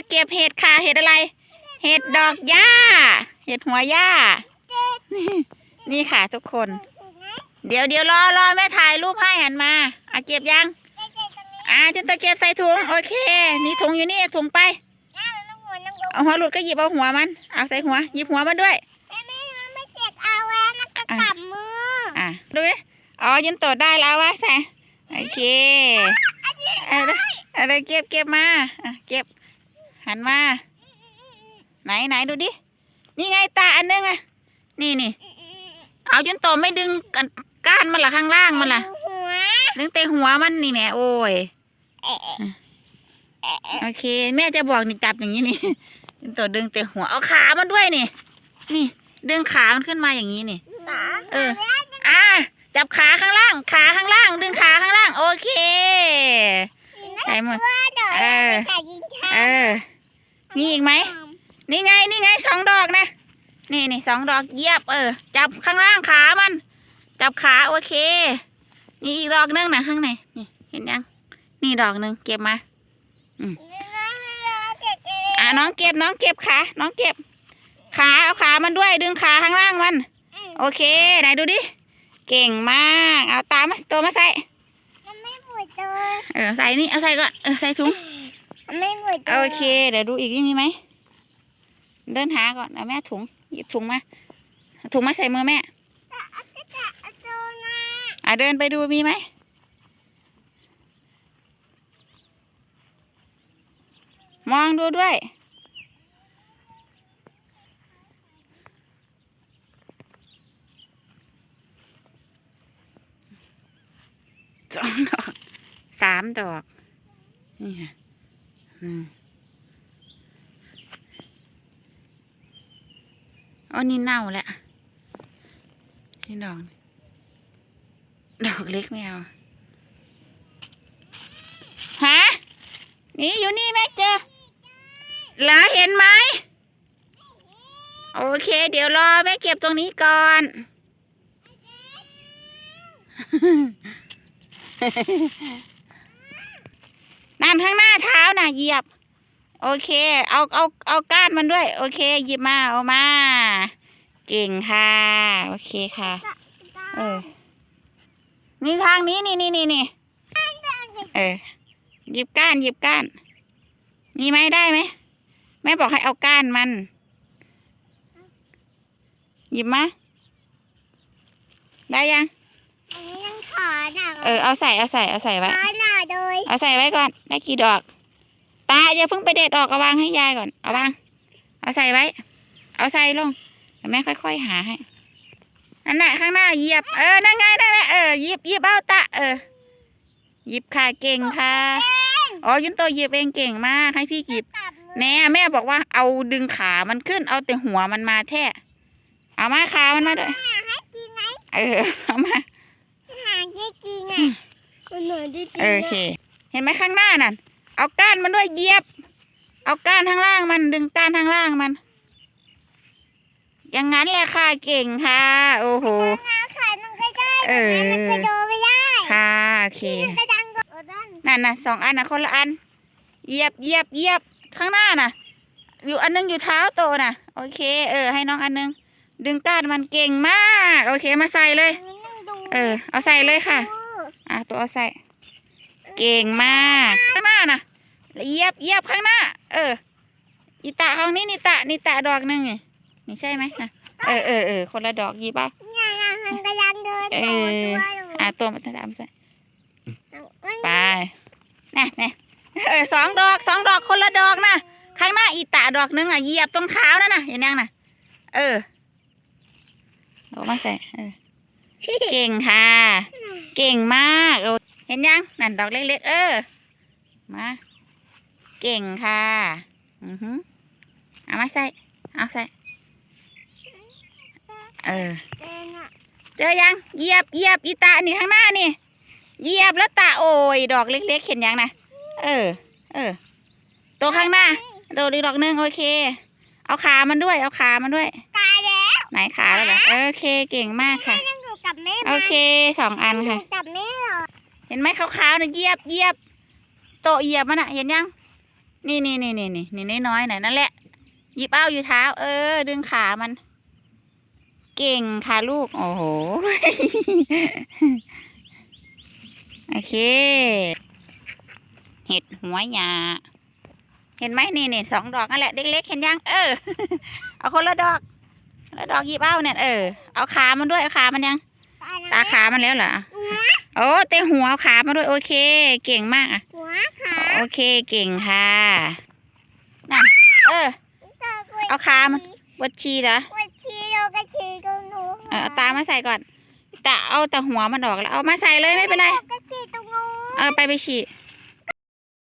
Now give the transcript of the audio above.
มาเก็บเห็ดค่ะ เห็ดอะไร เห็ดดอกหญ้า เห็ดหัวหญ้านี่นี่ค่ะทุกคน เดี๋ยวเดี๋ยวรอรอแม่ถ่ายรูปให้หันมาอะเก็บยัง อ่าจะตะเก็บใส่ถุง โอเค นี่ถุงอยู่นี่ถุงไป เอาหัวหลุดก็หยิบเอาหัวมัน เอาใส่หัว หยิบหัวมันด้วยอะดูดิอ๋อยันตดได้แล้ววะใส่โอเคอะไรอะไรเก็บเก็บมา เก็บ หันมา ไหนไหนดูดิ นี่ไงตาอันนึงอะนี่นี่เอายันโตไม่ดึงกันก้านมันละข้างล่างมันละดึงแต่หัวมันนี่แหม่โอ้ยโอเค แม่จะบอกนี่จับอย่างนี้นี่ยันโตดึงแต่หัวเอาขามันด้วยนี่ นี่ ดึงขามันขึ้นมาอย่างนี้นี่เอออ่าจับขาข้างล่าง ขาข้างล่าง ดึงขาข้างล่าง โอเคใส่หมดเออเออ มีอีกไหม นี่ไง นี่ไงสองดอกนะ นี่นี่สองดอกเหยียบเออ จับข้างล่างขามัน จับขาโอเค นี่อีกดอกหนึงนะข้างในนี่เห็นยัง นี่ดอกหนึ่งเก็บมาอ่าน้องเก็บน้องเก็บขาน้องเก็บ ขาเอาขามันด้วยดึงขาข้างล่างมัน โอเค ไหนดูดิ เก่งมาก เอาตามมาตัวมาใส่เออใส่นี่เอาใส่ก่อนเออใส่ถุง โอเค เดี๋ยวดูอีกนี่มีไหม เดินหาก่อนเอาแม่ถุง หยิบถุงมา ถุงมาใส่มือแม่อะเดินไปดูมีไหมมองดูด้วย สองดอก สามดอก นี่ค่ะ อืมอ๋อนี่เน่าแล้วนี่ดอก ดอกเล็กไม่เอาฮะนี่อยู่นี่แม่เจอเหรอเห็นไหมโอเค เดี๋ยวรอแม่เก็บตรงนี้ก่อน นั่นข้างหน้าเท้าน่ะเหยียบ โอเค เอาเอาเอาก้านมันด้วย โอเค หยิบมาเอามา เก่งค่ะ โอเคค่ะ เออ นี่ทางนี้นี่นี่นี่นี่เออ หยิบก้านหยิบก้าน มีไหมได้ไหมแม่บอกให้เอาก้านมัน หยิบมาได้ยัง เออ เอาใส่เอาใส่เอาใส่ไว้ เอาใส่ไว้ก่อน ได้กี่ดอก ตาอย่าเพิ่งไปเด็ดออกเอาวางให้ยายก่อน เอาวาง เอาใส่ไว้ เอาใส่ลงเดี๋ยวแม่ค่อยๆหาให้นั่นแหละข้างหน้าเหยียบ เออ นั่นไง นั่นแหละ เออหยิบหยิบเอาตะ เออหยิบค่ะ เก่งค่ะ อ๋อ ยุนโตหยิบเองเก่งมาก ให้พี่หยิบ แน่แม่บอกว่าเอาดึงขามันขึ้น เอาแต่หัวมันมาแท้ เอามาขามันมาด้วย เออ เอามา โอเค เห็นไหมข้างหน้านั่น เอาก้านมันด้วยเหยียบ เอาก้านข้างล่างมันดึงก้านข้างล่างมัน อย่างนั้นแหละค่ะเก่งค่ะ โอ้โหเออค่ะโอเคนั่นน่ะสองอันน่ะคนละอันเหยียบเหยียบเหยียบข้างหน้าน่ะ อยู่อันนึงอยู่เท้าโตน่ะ โอเค เออ ให้น้องอันนึงดึงก้านมันเก่งมาก โอเคมาใส่เลย เออ เอาใส่เลยค่ะ อะตัวเอาใส่ เก่งมาก ข้างหน้าน่ะเหยียบเหยียบข้างหน้า เอออีตาข้างนี้นี่ตานี่ตาดอกหนึงไงนี่ใช่ไหมนะเออเออเออคนละดอกหยีบป่ะอะตัวมันตามใส่ไปน่ะน่ะเออสองดอกสองดอกคนละดอกนะข้างหน้าอีตาดอกหนึงอะเหยียบตรงเท้านั่นน่ะเห็นยังน่ะ เออเอามาใส่เออเก่งค่ะ เก่งมากโอ้ เห็นยังนั่นดอกเล็กๆเออมาเก่งค่ะอือหือเอามาใส่เอาใส่เออเจอยังเหยียบเหยียบอีตานี่ข้างหน้านี่เหยียบแล้วตาโอ้ยดอกเล็ก ๆ เห็นยังนะเออ เออตัวข้างหน้าตัวอีกดอกหนึงโอเค เอาขามันด้วย เอาขามันด้วยไหนขาแล้วเหรอโอเคเก่งมากค่ะโอเคสองอันค่ะกับแม่ เห็นไหมขาวๆน่ะเยียบเยียบโตเหยียบมันอะเห็นยัง นี่นี่นี่นี่นี่นี่น้อยๆหน่อยนั่นแหละหยิบเอาอยู่เท้า เออ ดึงขามัน เก่งค่ะลูก โอ้โห โอเค เห็ดหัวหยาเห็นไหมนี่นี่สองดอกนั่นแหละเล็กๆเห็นยัง เออ เอาคนละดอกละดอกหยิบเอาเนี่ย เออ เอาขามันด้วย เอาขามันยัง ตาขามันแล้วเหรอโอ้เตะหัวเอาขามาด้วยโอเค เก่งมากอะหัวขาโอเคเก่งค่ะนั่นเออ เอาขามาวัดชีเหรอวัดชีโลกชีกับหนูเออเอาตามาใส่ก่อนตาเอาแต่หัวมันออกแล้วเอามาใส่เลยไม่เป็นไรก็ชีตรงนู้นเออไปไปฉี่